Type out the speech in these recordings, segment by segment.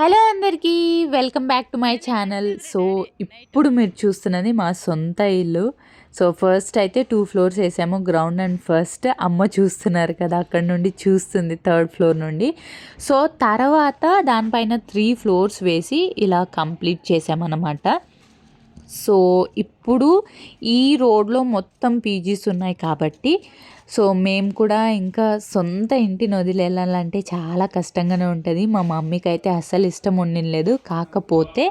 Hello అందరికీ welcome back to my channel. So ఇప్పుడు మీరు చూస్తున్నది మా సొంత ఇల్లు. సో ఫస్ట్ అయితే టూ ఫ్లోర్స్ వేసాము. గ్రౌండ్ అండ్ ఫస్ట్ అమ్మ చూస్తున్నారు కదా అక్కడ నుండి చూస్తుంది థర్డ్ ఫ్లోర్ నుండి. సో తర్వాత దానిపైన త్రీ ఫ్లోర్స్ వేసి ఇలా కంప్లీట్ చేసామన్నమాట. సో ఇప్పుడు ఈ రోడ్లో మొత్తం పీజీస్ ఉన్నాయి కాబట్టి సో మేము కూడా ఇంకా సొంత ఇంటిని వదిలి వెళ్ళాలంటే చాలా కష్టంగానే ఉంటుంది. మా మమ్మీకి అయితే అస్సలు ఇష్టం ఉండలేదు కాకపోతే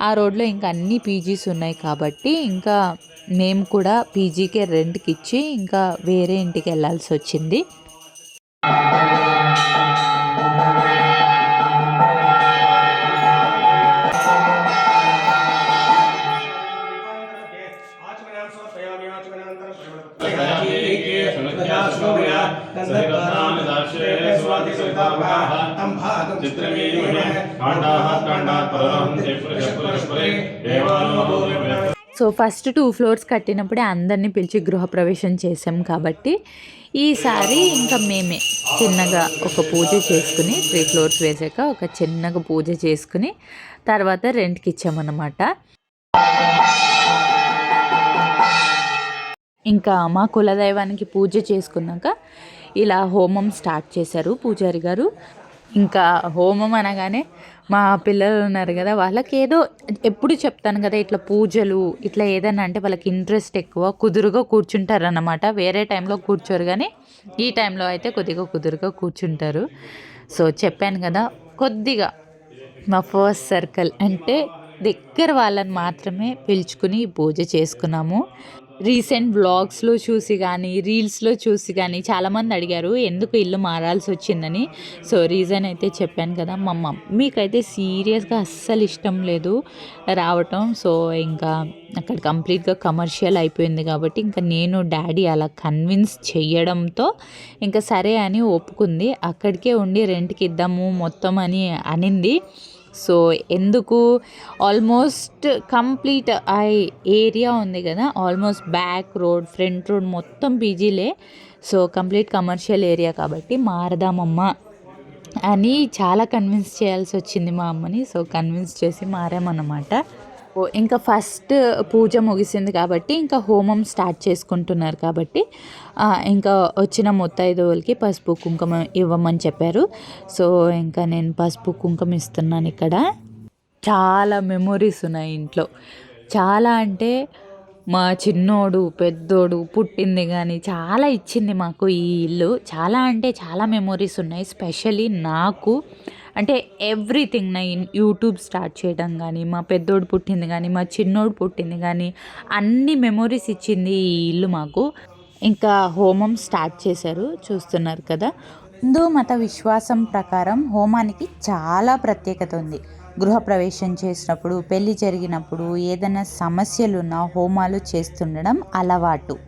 ఆ రోడ్లో ఇంకా అన్ని పీజీస్ ఉన్నాయి కాబట్టి ఇంకా మేము కూడా పీజీకే రెంట్కి ఇచ్చి ఇంకా వేరే ఇంటికి వెళ్ళాల్సి వచ్చింది సో ఫస్ట్ టూ ఫ్లోర్స్ కట్టినప్పుడే అందరినీ పిలిచి గృహప్రవేశం చేసాం కాబట్టి ఈసారి ఇంకా మేమే చిన్నగా ఒక పూజ చేసుకుని త్రీ ఫ్లోర్స్ వేసాక ఒక చిన్నగా పూజ చేసుకుని తర్వాత రెంట్కి ఇచ్చామన్నమాట. ఇంకా మా కులదైవానికి పూజ చేసుకున్నాక ఇలా హోమం స్టార్ట్ చేశారు పూజారి గారు. ఇంకా హోమం అనగానే మా పిల్లలు ఉన్నారు కదా వాళ్ళకి ఏదో ఎప్పుడు చెప్తాను కదా ఇట్లా పూజలు ఇట్లా ఏదైనా అంటే వాళ్ళకి ఇంట్రెస్ట్ ఎక్కువ కుదురుగా కూర్చుంటారు అన్నమాట వేరే టైంలో కూర్చోరు కానీ ఈ టైంలో అయితే కొద్దిగా కుదురుగా కూర్చుంటారు. సో చెప్పాను కదా కొద్దిగా మా ఫస్ట్ సర్కిల్ అంటే దగ్గర వాళ్ళని మాత్రమే పిలుచుకుని పూజ చేసుకున్నాము. రీసెంట్ వ్లాగ్స్లో చూసి కానీ రీల్స్లో చూసి కానీ చాలామంది అడిగారు ఎందుకు ఇల్లు మారాల్సి వచ్చిందని? సో రీజన్ అయితే చెప్పాను కదా మా మమ్మీకైతే సీరియస్గా అస్సలు ఇష్టం లేదు రావటం. సో ఇంకా అక్కడ కంప్లీట్గా కమర్షియల్ అయిపోయింది కాబట్టి ఇంకా నేను డాడీ అలా కన్విన్స్ చేయడంతో ఇంకా సరే అని ఒప్పుకుంది. అక్కడికే ఉండి రెంట్కి ఇద్దాము మొత్తం అని అనింది. సో ఎందుకు? ఆల్మోస్ట్ కంప్లీట్ ఆ ఏరియా ఉంది కదా. Almost back road front road మొత్తం పీజీలే. సో కంప్లీట్ కమర్షియల్ ఏరియా కాబట్టి మారదామమ్మా అని చాలా కన్విన్స్ చేయాల్సి వచ్చింది మా అమ్మని. సో కన్విన్స్ చేసి మారామన్నమాట. ఓ ఇంకా ఫస్ట్ పూజ ముగిసింది కాబట్టి ఇంకా హోమం స్టార్ట్ చేసుకుంటున్నారు కాబట్టి ఇంకా వచ్చిన ముత్తైదువులకి పసుపు కుంకుమ ఇవ్వమని చెప్పారు. సో ఇంకా నేను పసుపు కుంకుమ ఇస్తున్నాను ఇక్కడ. చాలా మెమొరీస్ ఉన్నాయి ఇంట్లో. చాలా అంటే మా చిన్నోడు పెద్దోడు పుట్టింది కానీ చాలా ఇచ్చింది మాకు ఈ ఇల్లు. చాలా అంటే చాలా మెమొరీస్ ఉన్నాయి స్పెషలీ నాకు. అంటే ఎవ్రీథింగ్ నా యూట్యూబ్ స్టార్ట్ చేయడం కానీ మా పెద్దోడు పుట్టింది కానీ మా చిన్నోడు పుట్టింది కానీ అన్ని మెమొరీస్ ఇచ్చింది ఈ ఇల్లు మాకు. ఇంకా హోమం స్టార్ట్ చేశారు చూస్తున్నారు కదా. హిందూ మత విశ్వాసం ప్రకారం హోమానికి చాలా ప్రత్యేకత ఉంది. గృహప్రవేశం చేసినప్పుడు పెళ్ళి జరిగినప్పుడు ఏదైనా సమస్యలున్నా హోమాలు చేస్తుండడం అలవాటు.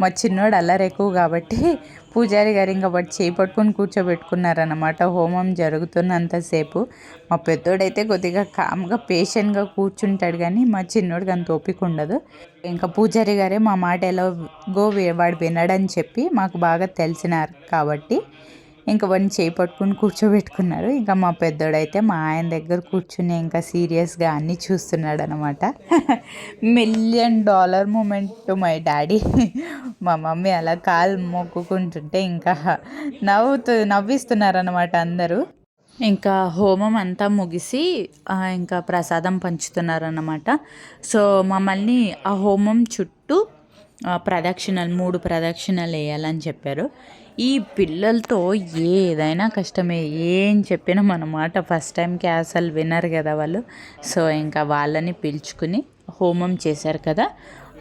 మా చిన్నోడు అల్లరి ఎక్కువ కాబట్టి పూజారి గారు ఇంకా వాడు చేయి పట్టుకొని కూర్చోబెట్టుకున్నారనమాట హోమం జరుగుతున్నంతసేపు. మా పెద్దోడైతే కొద్దిగా కామ్గా పేషెంట్గా కూర్చుంటాడు కానీ మా చిన్నోడికి అంత ఓపిక ఉండదు. ఇంకా పూజారి గారే మా మాట ఎలాగో వాడు వినడని చెప్పి మాకు బాగా తెలిసినారు కాబట్టి ఇంకా వాడిని చేయి పట్టుకుని కూర్చోబెట్టుకున్నారు. ఇంకా మా పెద్దోడైతే మా ఆయన దగ్గర కూర్చుని ఇంకా సీరియస్గా అన్నీ చూస్తున్నాడు అనమాట million dollar moment to my daddy. మా మమ్మీ అలా కాలు మొక్కుకుంటుంటే ఇంకా నవ్వుతూ నవ్విస్తున్నారనమాట అందరూ. ఇంకా హోమం అంతా ముగిసి ఇంకా ప్రసాదం పంచుతున్నారన్నమాట సో మమ్మల్ని ఆ హోమం చుట్టూ ఆ, ప్రదక్షిణలు మూడు ప్రదక్షిణలు వేయాలని చెప్పారు. ఈ పిల్లలతో ఏదైనా కష్టమే ఏం చెప్పినా మన మాట. ఫస్ట్ టైంకి అసలు వినరు కదా వాళ్ళు. సో ఇంకా వాళ్ళని పిలుచుకుని హోమం చేశారు కదా.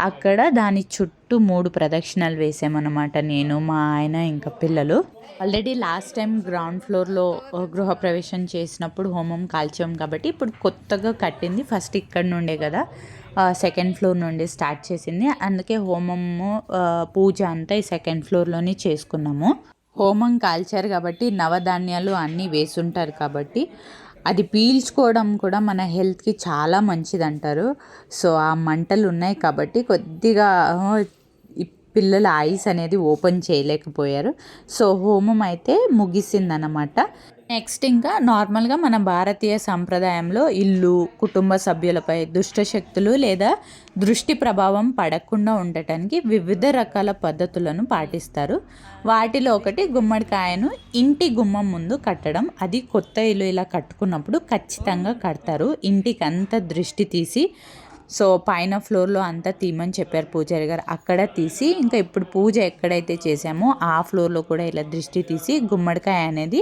అక్కడ దాని చుట్టూ మూడు ప్రదక్షిణలు వేసామన్నమాట నేను మా ఆయన ఇంకా పిల్లలు. ఆల్రెడీ లాస్ట్ టైం గ్రౌండ్ ఫ్లోర్లో గృహప్రవేశం చేసినప్పుడు హోమం కాల్చాం కాబట్టి ఇప్పుడు కొత్తగా కట్టింది. ఫస్ట్ ఇక్కడ నుండే కదా. సెకండ్ ఫ్లోర్ నుండి స్టార్ట్ చేసింది. అందుకే హోమము పూజ అంతా ఈ సెకండ్ ఫ్లోర్లోనే చేసుకున్నాము. హోమం కాల్చారు కాబట్టి నవధాన్యాలు అన్నీ వేసుంటారు కాబట్టి అది పీల్చుకోవడం కూడా మన హెల్త్కి చాలా మంచిది అంటారు సో ఆ మంటలు ఉన్నాయి కాబట్టి కొద్దిగా పిల్లల ఐస్ అనేది ఓపెన్ చేయలేకపోయారు. సో హోమం అయితే ముగిసిందన్నమాట నెక్స్ట్ ఇంకా నార్మల్గా మన భారతీయ సంప్రదాయంలో ఇల్లు కుటుంబ సభ్యులపై దుష్ట శక్తులు లేదా దృష్టి ప్రభావం పడకుండా ఉండటానికి వివిధ రకాల పద్ధతులను పాటిస్తారు. వాటిలో ఒకటి గుమ్మడికాయను ఇంటి గుమ్మం ముందు కట్టడం. అది కొత్త ఇల్లు ఇలా కట్టుకున్నప్పుడు ఖచ్చితంగా కడతారు. ఇంటికి అంత దృష్టి తీసి సో పైన ఫ్లోర్లో అంతా తీయమని చెప్పారు పూజారి గారు. అక్కడ తీసి ఇంకా ఇప్పుడు పూజ ఎక్కడైతే చేసామో ఆ ఫ్లోర్లో కూడా ఇలా దృష్టి తీసి గుమ్మడికాయ అనేది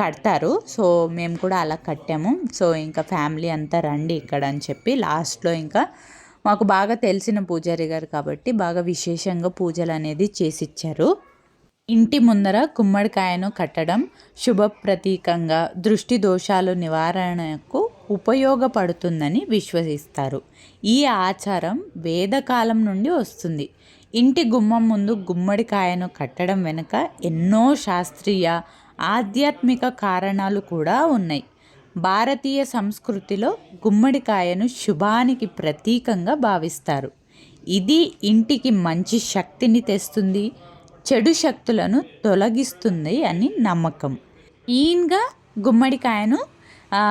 కడతారు. సో మేము కూడా అలా కట్టాము. సో ఇంకా ఫ్యామిలీ అంతా రండి ఇక్కడ అని చెప్పి లాస్ట్లో ఇంకా మాకు బాగా తెలిసిన పూజారి గారు కాబట్టి బాగా విశేషంగా పూజలు అనేది చేసిచ్చారు. ఇంటి ముందర గుమ్మడికాయను కట్టడం శుభ ప్రతీకంగా దృష్టి దోషాలు నివారణకు ఉపయోగపడుతుందని విశ్వసిస్తారు. ఈ ఆచారం వేదకాలం నుండి వస్తుంది. ఇంటి గుమ్మం ముందు గుమ్మడికాయను కట్టడం వెనుక ఎన్నో శాస్త్రీయ ఆధ్యాత్మిక కారణాలు కూడా ఉన్నాయి. భారతీయ సంస్కృతిలో గుమ్మడికాయను శుభానికి ప్రతీకంగా భావిస్తారు. ఇది ఇంటికి మంచి శక్తిని తెస్తుంది చెడు శక్తులను తొలగిస్తుంది అని నమ్మకం. ఈయనగా గుమ్మడికాయను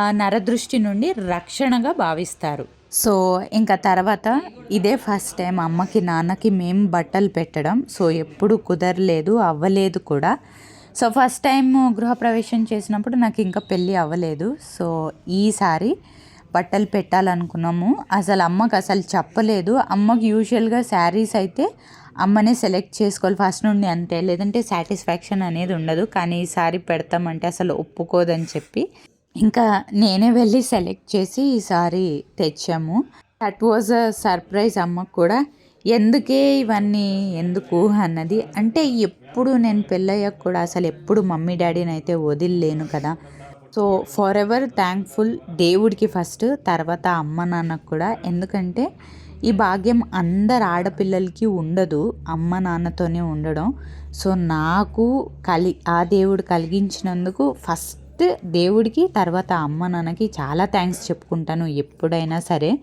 నరదృష్టి నుండి రక్షణగా భావిస్తారు. సో ఇంకా తర్వాత ఇదే ఫస్ట్ టైం అమ్మకి నాన్నకి మేము బట్టలు పెట్టడం. సో ఎప్పుడు కుదరలేదు అవ్వలేదు కూడా. సో ఫస్ట్ టైం గృహప్రవేశం చేసినప్పుడు నాకు ఇంకా పెళ్ళి అవ్వలేదు. సో ఈసారి బట్టలు పెట్టాలనుకున్నాము. అసలు అమ్మకు అసలు చెప్పలేదు. అమ్మకు యూజువల్గా శారీస్ అయితే అమ్మనే సెలెక్ట్ చేసుకోవాలి ఫస్ట్ నుండి అంతే. లేదంటే సాటిస్ఫాక్షన్ అనేది ఉండదు. కానీ ఈసారి పెడతామంటే అసలు ఒప్పుకోదని చెప్పి ఇంకా నేనే వెళ్ళి సెలెక్ట్ చేసి ఈసారి తెచ్చాము. దట్ వాజ్ అ సర్ప్రైజ్ అమ్మకు కూడా. ఎందుకే ఇవన్నీ ఎందుకు అన్నది? అంటే ఎప్పుడు నేను పెళ్ళయ్యాక కూడా అసలు ఎప్పుడు మమ్మీ డాడీని అయితే వదిలేను కదా. సో ఫర్ ఎవర్ థ్యాంక్ఫుల్ దేవుడికి ఫస్ట్ తర్వాత అమ్మ నాన్నకు కూడా. ఎందుకంటే ఈ భాగ్యం అందరు ఆడపిల్లలకి ఉండదు అమ్మ నాన్నతోనే ఉండడం. సో నాకు కలి ఆ దేవుడు కలిగించినందుకు ఫస్ట్ దేవుడికి తర్వాత అమ్మ నాన్నకి చాలా థ్యాంక్స్ చెప్పుకుంటాను ఎప్పుడైనా సరే.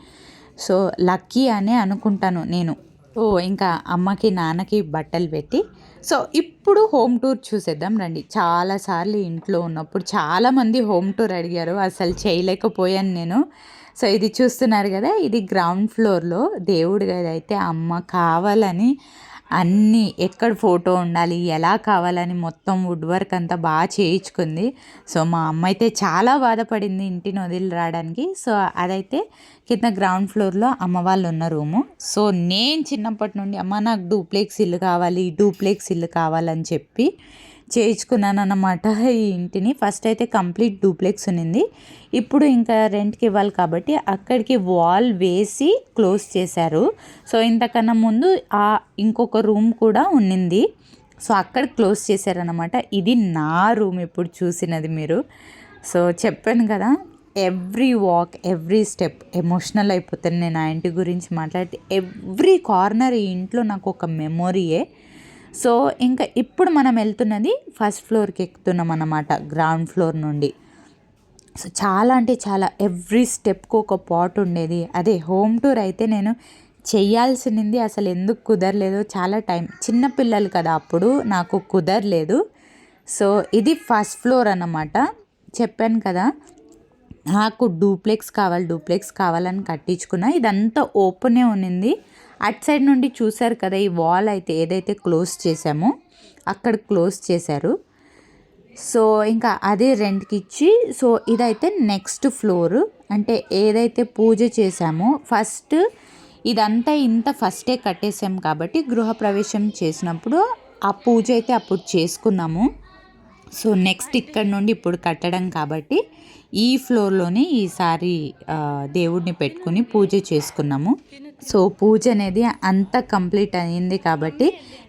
సో లక్కీ అనే అనుకుంటాను నేను. ఇంకా అమ్మకి నాన్నకి బట్టలు పెట్టి. సో ఇప్పుడు హోమ్ టూర్ చూసేద్దాం రండి. చాలాసార్లు ఇంట్లో ఉన్నప్పుడు చాలామంది హోమ్ టూర్ అడిగారు అసలు చేయలేకపోయాను నేను. సో ఇది చూస్తున్నారు కదా ఇది గ్రౌండ్ ఫ్లోర్లో దేవుడి గది అయితే అమ్మ కావాలని అన్నీ ఎక్కడ ఫోటో ఉండాలి ఎలా కావాలని మొత్తం వుడ్ వర్క్ అంతా బాగా చేయించుకుంది. సో మా అమ్మ అయితే చాలా బాధపడింది ఇంటిని వదిలి రావడానికి. సో అదైతే కింద గ్రౌండ్ ఫ్లోర్లో అమ్మ వాళ్ళు ఉన్న రూము. సో నేను చిన్నప్పటి నుండి అమ్మ నాకు డూప్లెక్స్ ఇల్లు కావాలి డూప్లెక్స్ ఇల్లు కావాలని చెప్పి చేయించుకున్నాను అన్నమాట ఈ ఇంటిని. ఫస్ట్ అయితే కంప్లీట్ డూప్లెక్స్ ఉన్నింది. ఇప్పుడు ఇంకా రెంట్కి ఇవ్వాలి కాబట్టి అక్కడికి వాల్ వేసి క్లోజ్ చేశారు. సో ఇంతకన్నా ముందు ఆ ఇంకొక రూమ్ కూడా ఉన్నింది. సో అక్కడ క్లోజ్ చేశారనమాట ఇది నా రూమ్ ఇప్పుడు చూసినది మీరు. సో చెప్పాను కదా every walk every step emotional అయిపోతాను. నేను ఆ ఇంటి గురించి మాట్లాడితే ఎవ్రీ కార్నర్ ఈ ఇంట్లో నాకు ఒక మెమొరీయే సో ఇంకా ఇప్పుడు మనం వెళ్తున్నది ఫస్ట్ ఫ్లోర్కి ఎక్కుతున్నాం అన్నమాట గ్రౌండ్ ఫ్లోర్ నుండి. సో చాలా అంటే చాలా ఎవ్రీ స్టెప్కు ఒక పాట్ ఉండేది. అదే హోమ్ టూర్ అయితే నేను చెయ్యాల్సింది అసలు ఎందుకు కుదరలేదో చాలా టైం చిన్న పిల్లలు కదా అప్పుడు నాకు కుదరలేదు. సో ఇది ఫస్ట్ ఫ్లోర్ అన్నమాట. చెప్పాను కదా నాకు డూప్లెక్స్ కావాలి డూప్లెక్స్ కావాలని కట్టించుకున్నా. ఇదంతా ఓపెనే ఉన్నింది. అట్ సైడ్ నుండి చూశారు కదా ఈ వాల్ అయితే ఏదైతే క్లోజ్ చేసామో అక్కడ క్లోజ్ చేశారు. సో ఇంకా అదే రెంట్కి ఇచ్చి సో ఇదైతే నెక్స్ట్ ఫ్లోర్. అంటే ఏదైతే పూజ చేసామో ఫస్ట్ ఇదంతా ఇంత ఫస్టే కట్టేసాం కాబట్టి గృహప్రవేశం చేసినప్పుడు ఆ పూజ అయితే అప్పుడు చేసుకున్నాము. సో నెక్స్ట్ ఇక్కడ నుండి ఇప్పుడు కట్టడం కాబట్టి ఈ ఫ్లోర్లోనే ఈసారి దేవుడిని పెట్టుకుని పూజ చేసుకున్నాము. సో పూజ అనేది అంత కంప్లీట్ అయింది కాబట్టి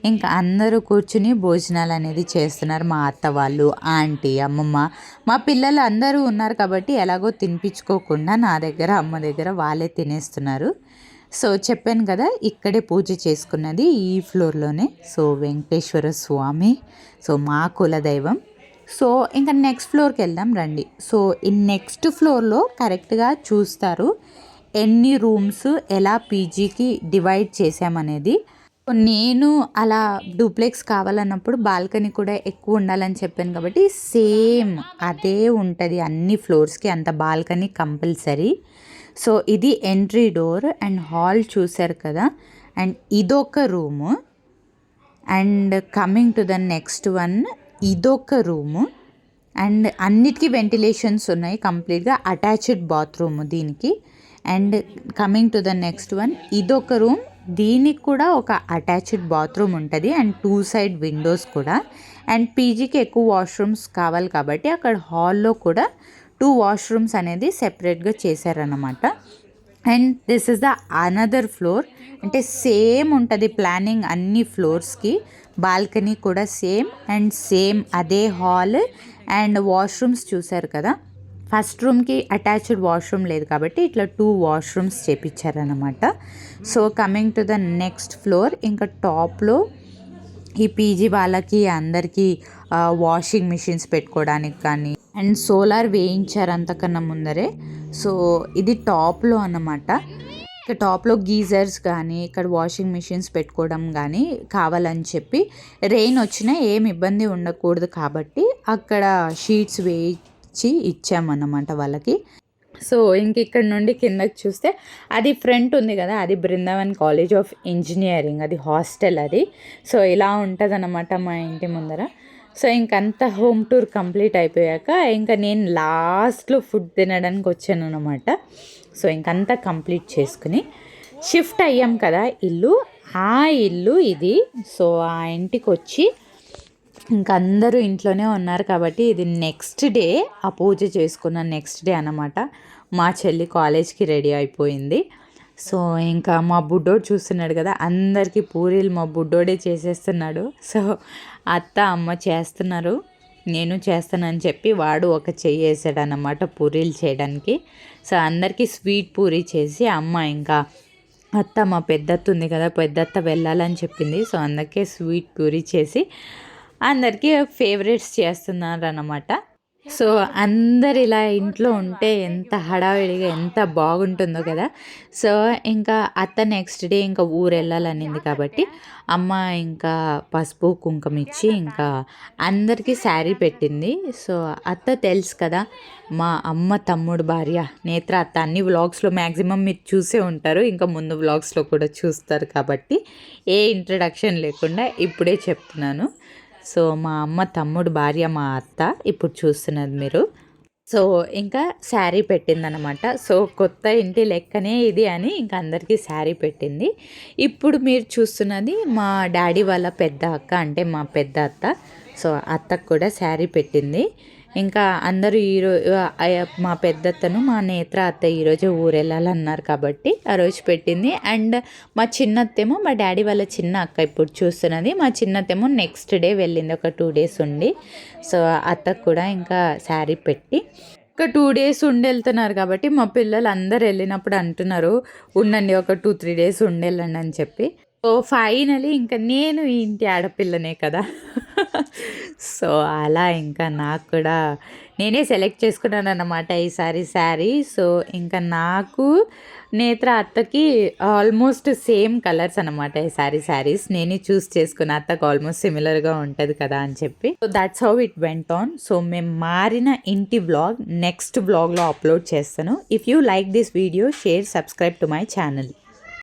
ఇంకా అందరూ కూర్చుని భోజనాలు అనేది చేస్తున్నారు. మా అత్త వాళ్ళు ఆంటీ అమ్మమ్మ మా పిల్లలు అందరూ ఉన్నారు కాబట్టి ఎలాగో తినిపించుకోకుండా నా దగ్గర అమ్మ దగ్గర వాళ్ళే తినేస్తున్నారు. సో చెప్పాను కదా ఇక్కడే పూజ చేసుకున్నది ఈ ఫ్లోర్లోనే. సో వెంకటేశ్వర స్వామి. సో మా కులదైవం. సో ఇంకా నెక్స్ట్ ఫ్లోర్కి వెళ్దాం రండి. సో ఈ నెక్స్ట్ ఫ్లోర్లో కరెక్ట్గా చూస్తారు ఎన్ని రూమ్స్ ఎలా పీజీకి డివైడ్ చేసామనేది నేను అలా డూప్లెక్స్ కావాలన్నప్పుడు బాల్కనీ కూడా ఎక్కువ ఉండాలని చెప్పాను కాబట్టి సేమ్ అదే ఉంటుంది అన్ని ఫ్లోర్స్కి అంత బాల్కనీ కంపల్సరీ సో ఇది ఎంట్రీ డోర్ అండ్ హాల్ చూశారు కదా. అండ్ ఇదొక room and coming to the next one ఇదొక రూము. అండ్ అన్నిటికీ వెంటిలేషన్స్ ఉన్నాయి. కంప్లీట్గా అటాచ్డ్ బాత్రూమ్ దీనికి. And coming to the next one ఇదొక రూమ్. దీనికి కూడా ఒక అటాచ్డ్ బాత్రూమ్ ఉంటుంది. అండ్ టూ సైడ్ విండోస్ కూడా. అండ్ పీజీకి ఎక్కువ వాష్రూమ్స్ కావాలి కాబట్టి అక్కడ హాల్లో కూడా టూ వాష్రూమ్స్ అనేది సెపరేట్గా చేశారన్నమాట. And this is the another floor. అంటే సేమ్ ఉంటుంది ప్లానింగ్ అన్ని ఫ్లోర్స్కి. బాల్కనీ కూడా సేమ్ అండ్ సేమ్ అదే హాల్ అండ్ వాష్రూమ్స్ చూసారు కదా. ఫస్ట్ రూమ్కి అటాచ్డ్ వాష్రూమ్ లేదు కాబట్టి ఇట్లా two washrooms చేపించారనమాట so coming to the next floor ఇంకా టాప్లో ఈ పీజీ వాళ్ళకి అందరికీ వాషింగ్ మిషన్స్ పెట్టుకోవడానికి కానీ అండ్ సోలార్ వేయించారు అంతకన్నా ముందరే. సో ఇది టాప్లో అన్నమాట. ఇక్కడ టాప్లో గీజర్స్ కానీ ఇక్కడ వాషింగ్ మిషన్స్ పెట్టుకోవడం కానీ కావాలని చెప్పి రెయిన్ వచ్చినా ఏం ఇబ్బంది ఉండకూడదు కాబట్టి అక్కడ షీట్స్ వేయించి ఇచ్చామన్నమాట వాళ్ళకి. సో ఇంక ఇక్కడ నుండి కిందకి చూస్తే అది ఫ్రంట్ ఉంది కదా అది బృందావన్ కాలేజ్ ఆఫ్ ఇంజనీరింగ్ అది హాస్టల్ అది. సో ఇలా ఉంటుంది మా ఇంటి ముందర. సో ఇంకంతా హోమ్ టూర్ కంప్లీట్ అయిపోయాక ఇంకా నేను లాస్ట్లో ఫుడ్ తినడానికి వచ్చాను అనమాట సో ఇంకంతా కంప్లీట్ చేసుకుని షిఫ్ట్ అయ్యాం కదా ఇల్లు. ఆ ఇల్లు ఇది. సో ఆ ఇంటికి వచ్చి ఇంక అందరూ ఇంట్లోనే ఉన్నారు కాబట్టి ఇది నెక్స్ట్ డే ఆ పూజ చేసుకున్న నెక్స్ట్ డే అన్నమాట. మా చెల్లి కాలేజ్కి రెడీ అయిపోయింది. సో ఇంకా మా బుడ్డోడు చూస్తున్నాడు కదా అందరికీ పూరీలు మా బుడ్డోడే చేసేస్తున్నాడు. సో అత్త అమ్మ చేస్తున్నారు. నేను చేస్తానని చెప్పి వాడు ఒక చెయ్యి వేసాడు అన్నమాట పూరీలు చేయడానికి. సో అందరికీ స్వీట్ పూరీ చేసి అమ్మ ఇంకా అత్త మా పెద్దత్త ఉంది కదా పెద్దత్త వెళ్ళాలని చెప్పింది. సో అందుకే స్వీట్ పూరీ చేసి అందరికీ ఫేవరెట్స్ చేస్తున్నారు అన్నమాట సో అందరు ఇలా ఇంట్లో ఉంటే ఎంత హడావిడిగా ఎంత బాగుంటుందో కదా. సో ఇంకా అత్త నెక్స్ట్ డే ఇంకా ఊరు వెళ్ళాలనింది కాబట్టి అమ్మ ఇంకా పసుపు కుంకుమ ఇచ్చి ఇంకా అందరికీ శారీ పెట్టింది. సో అత్త తెలుసు కదా మా అమ్మ తమ్ముడు భార్య నేత్ర అత్త అన్ని వ్లాగ్స్లో మ్యాక్సిమం మీరు చూసే ఉంటారు. ఇంకా ముందు వ్లాగ్స్లో కూడా చూస్తారు కాబట్టి ఏ ఇంట్రడక్షన్ లేకుండా ఇప్పుడే చెప్తున్నాను. సో మా అమ్మ తమ్ముడు భార్య మా అత్త ఇప్పుడు చూస్తున్నది మీరు. సో ఇంకా శారీ పెట్టిందనమాట సో కొత్త ఇంటి లెక్కనే ఇది అని ఇంకా అందరికీ శారీ పెట్టింది. ఇప్పుడు మీరు చూస్తున్నది మా డాడీ వాళ్ళ పెద్ద అక్క అంటే మా పెద్ద అత్త. సో అత్తకు కూడా శారీ పెట్టింది. ఇంకా అందరూ ఈరోజు మా పెద్దత్తను మా నేత్ర అత్త ఈరోజు ఊరు వెళ్ళాలన్నారు కాబట్టి ఆ రోజు పెట్టింది. అండ్ మా చిన్నత్తేమో మా డాడీ వాళ్ళ చిన్న అక్క ఇప్పుడు చూస్తున్నది. మా చిన్నత్తేమో నెక్స్ట్ డే వెళ్ళింది ఒక టూ డేస్ ఉండి. సో అత్తకు కూడా ఇంకా శారీ పెట్టి ఒక టూ డేస్ ఉండి వెళ్తున్నారు కాబట్టి మా పిల్లలు అందరు వెళ్ళినప్పుడు అంటున్నారు ఉండండి ఒక టూ త్రీ డేస్ ఉండి వెళ్ళండి అని చెప్పి. సో ఫైనలీ ఇంకా నేను ఇంటి ఆడపిల్లనే కదా. సో అలా ఇంకా నాకు కూడా నేనే సెలెక్ట్ చేసుకున్నాను అన్నమాట ఈసారి శారీ. సో ఇంకా నాకు నేత్ర అత్తకి ఆల్మోస్ట్ సేమ్ కలర్స్ అనమాట ఈ సారీ శారీస్. నేనే చూస్ చేసుకున్న అత్తకు ఆల్మోస్ట్ సిమిలర్గా ఉంటుంది కదా అని చెప్పి. So that's how it went on so మేము మారిన ఇంటి బ్లాగ్ నెక్స్ట్ బ్లాగ్లో అప్లోడ్ చేస్తాను. If you like this video share subscribe to my channel